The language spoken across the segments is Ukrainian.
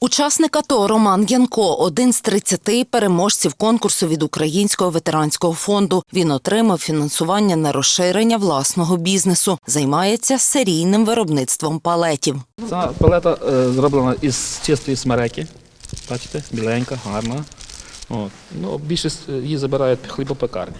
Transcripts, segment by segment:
Учасник АТО Роман Янко один з 30 переможців конкурсу від Українського ветеранського фонду. Він отримав фінансування на розширення власного бізнесу. Займається серійним виробництвом палетів. Ця палета е, зроблена із чистої смереки. Бачите, біленька, гарна. От. Ну, більшість її забирають хлібопекарні.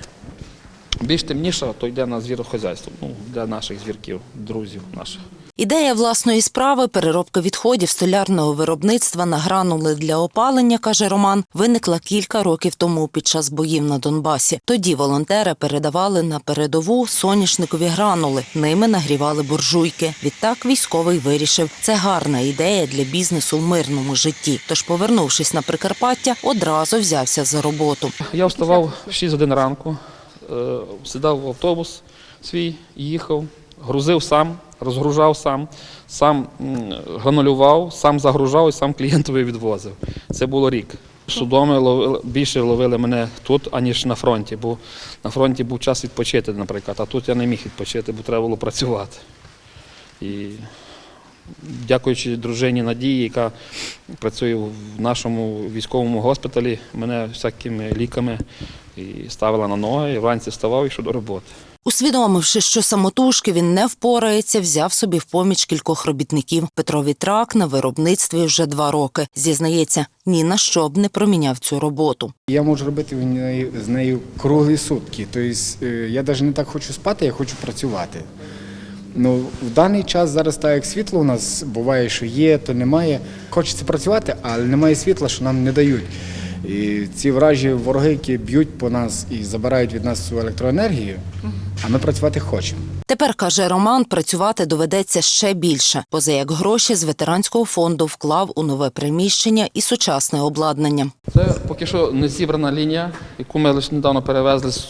Більш темніша, то йде на звірохозяйство, ну, для наших звірків, друзів наших. Ідея власної справи переробка відходів столярного виробництва на гранули для опалення, каже Роман, виникла кілька років тому під час боїв на Донбасі. Тоді волонтери передавали на передову соняшникові гранули. Ними нагрівали буржуйки. Відтак військовий вирішив, це гарна ідея для бізнесу в мирному житті. Тож, повернувшись на Прикарпаття, одразу взявся за роботу. Я вставав в 6 годин ранку, е, сідав в автобус свій, їхав, грузив сам, розгружав сам, сам гранулював, сам загружав і сам клієнтові відвозив. Це було рік. Судоми ловили, більше ловили мене тут, аніж на фронті, бо на фронті був час відпочити, наприклад, а тут я не міг відпочити, бо треба було працювати. І дякуючи дружині Надії, яка працює в нашому військовому госпіталі, мене всякими ліками і ставила на ноги, і вранці вставав і йшов до роботи. Усвідомивши, що самотужки він не впорається, взяв собі в поміч кількох робітників. Петро Вітрак на виробництві вже два роки. Зізнається, ні на що б не проміняв цю роботу. Я можу робити в неї- з нею круглі сутки. Тобто е, я навіть не так хочу спати, я хочу працювати. Ну, в даний час зараз так як світло у нас буває, що є, то немає. Хочеться працювати, але немає світла, що нам не дають. І ці вражі вороги, які б'ють по нас і забирають від нас цю електроенергію, а ми працювати хочемо. Тепер каже Роман, працювати доведеться ще більше, поза як гроші з ветеранського фонду вклав у нове приміщення і сучасне обладнання. Це поки що не зібрана лінія, яку ми лише недавно перевезли з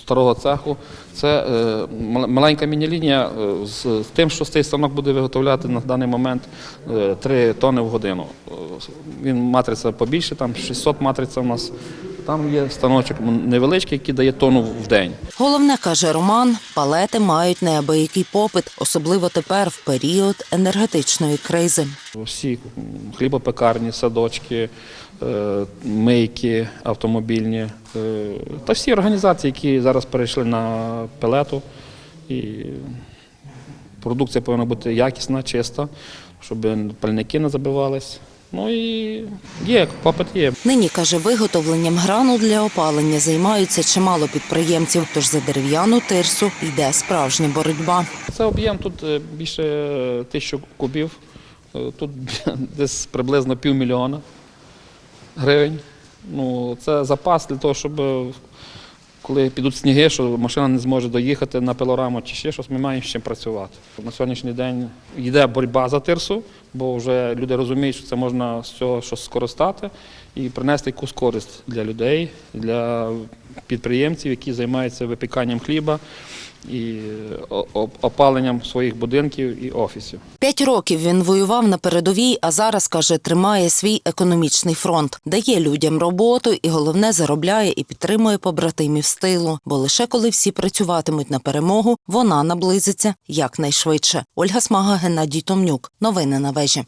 старого цеху. Це е, маленька міні-лінія е, з, з тим, що цей станок буде виготовляти на даний момент е, 3 тонни в годину. Е, Він матриця побільше, там 600 матриця у нас. Там є станочок невеличкий, який дає тонну в день. Головне, каже Роман, палети мають неабиякий попит, особливо тепер в період енергетичної кризи. Всі хлібопекарні, садочки, е, мийки автомобільні е, та всі організації, які зараз перейшли на пелету. І продукція повинна бути якісна, чиста, щоб пальники не забивались. Ну і є, попит є. Нині каже, виготовленням гранул для опалення займаються чимало підприємців. Тож за дерев'яну тирсу йде справжня боротьба. Це об'єм тут е, більше е, тисячі кубів. Е, Тут десь приблизно півмільйона гривень. Ну, це запас для того, щоб коли підуть сніги, що машина не зможе доїхати на пилораму чи ще щось, ми маємо з чим працювати. На сьогоднішній день йде боротьба за тирсу, бо вже люди розуміють, що це можна з цього щось скористати і принести якусь користь для людей, для підприємців, які займаються випіканням хліба і о- опаленням своїх будинків і офісів. П'ять років він воював на передовій, а зараз каже, тримає свій економічний фронт, дає людям роботу і головне заробляє і підтримує побратимів з тилу. Бо лише коли всі працюватимуть на перемогу, вона наблизиться якнайшвидше. Ольга Смага, Геннадій Томнюк. Новини на вежі.